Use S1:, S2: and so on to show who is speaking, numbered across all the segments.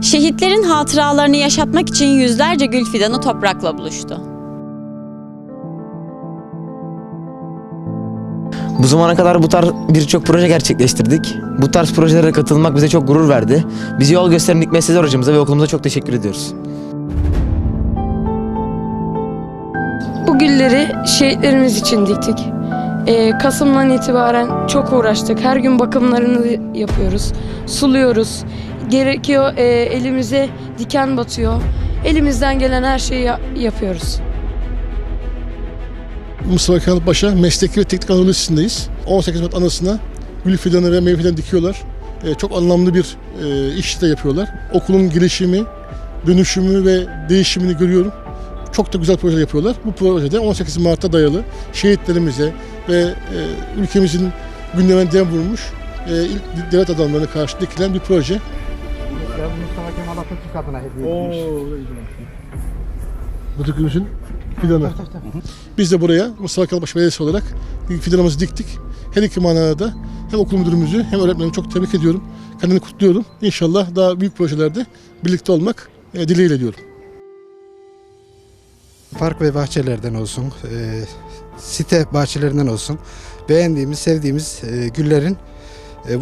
S1: Şehitlerin hatıralarını yaşatmak için yüzlerce gül fidanı toprakla buluştu.
S2: Bu zamana kadar bu tarz birçok proje gerçekleştirdik. Bu tarz projelere katılmak bize çok gurur verdi. Bizi yol gösteren Dikme Sezer hocamıza ve okulumuza çok teşekkür ediyoruz.
S3: Bu gülleri şehitlerimiz için diktik. Ee, Kasım'dan itibaren çok uğraştık. Her gün bakımlarını yapıyoruz. Suluyoruz. Gerekiyor e, elimize diken batıyor. Elimizden gelen her şeyi ya- yapıyoruz.
S4: Mustafa Kemal Paşa Mesleki ve Teknik Anadolu Lisesi'ndeyiz. 18 Mart anısına gül fidanı ve meyve fidanı dikiyorlar. Ee, çok anlamlı bir e, iş de yapıyorlar. Okulun gelişimi, dönüşümü ve değişimini görüyorum. Çok da güzel projeler yapıyorlar. Bu projede 18 Mart'a dayalı şehitlerimize ve e, ülkemizin gündemine dem vurmuş e, devlet adamlarına karşı dikilen bir proje.
S5: Ya Mustafa Kemal Atatürk adına hediye edilmiş.
S4: Atatürk'ümüzün fidanı. Biz de buraya Mustafa Kemal Paşa Belediyesi olarak fidanımızı diktik. Her iki manada da hem okul müdürümüzü hem öğretmenimi çok tebrik ediyorum. Kendini kutluyorum. İnşallah daha büyük projelerde birlikte olmak e, dileğiyle diyorum.
S5: Park ve bahçelerden olsun, e, site bahçelerinden olsun beğendiğimiz, sevdiğimiz e, güllerin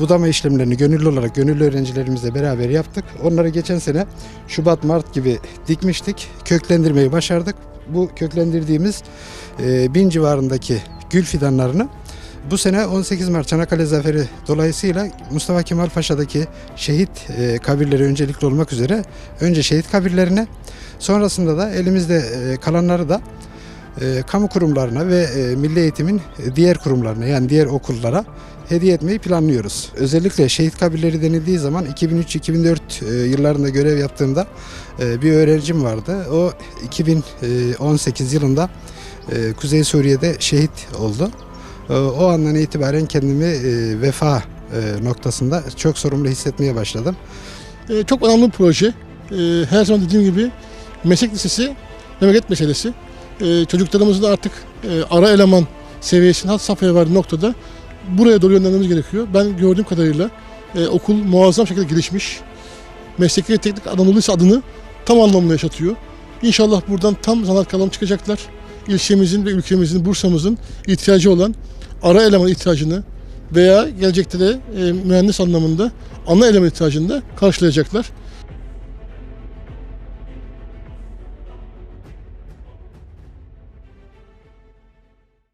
S5: budama işlemlerini gönüllü olarak gönüllü öğrencilerimizle beraber yaptık. Onları geçen sene Şubat, Mart gibi dikmiştik. Köklendirmeyi başardık. Bu köklendirdiğimiz e, bin civarındaki gül fidanlarını bu sene 18 Mart Çanakkale Zaferi dolayısıyla Mustafa Kemal Paşa'daki şehit e, kabirleri öncelikli olmak üzere önce şehit kabirlerine sonrasında da elimizde e, kalanları da e, kamu kurumlarına ve e, milli eğitimin diğer kurumlarına yani diğer okullara hediye etmeyi planlıyoruz. Özellikle şehit kabirleri denildiği zaman 2003-2004 e, yıllarında görev yaptığımda e, bir öğrencim vardı. O 2018 yılında e, Kuzey Suriye'de şehit oldu. E, O andan itibaren kendimi e, vefa e, noktasında çok sorumlu hissetmeye başladım.
S4: E, çok önemli bir proje. E, her zaman dediğim gibi meslek lisesi memleket meselesi. E, çocuklarımızı da artık e, ara eleman seviyesine hat safhaya vardığı noktada buraya doğru yönlendirmemiz gerekiyor. Ben gördüğüm kadarıyla e, okul muazzam şekilde gelişmiş. Mesleki ve Teknik Anadolu Lisesi adını tam anlamda yaşatıyor. İnşallah buradan tam zanaat kalam çıkacaklar. İlçemizin ve ülkemizin, Bursa'mızın ihtiyacı olan ara eleman ihtiyacını veya gelecekte de e, mühendis anlamında ana eleman ihtiyacını da karşılayacaklar.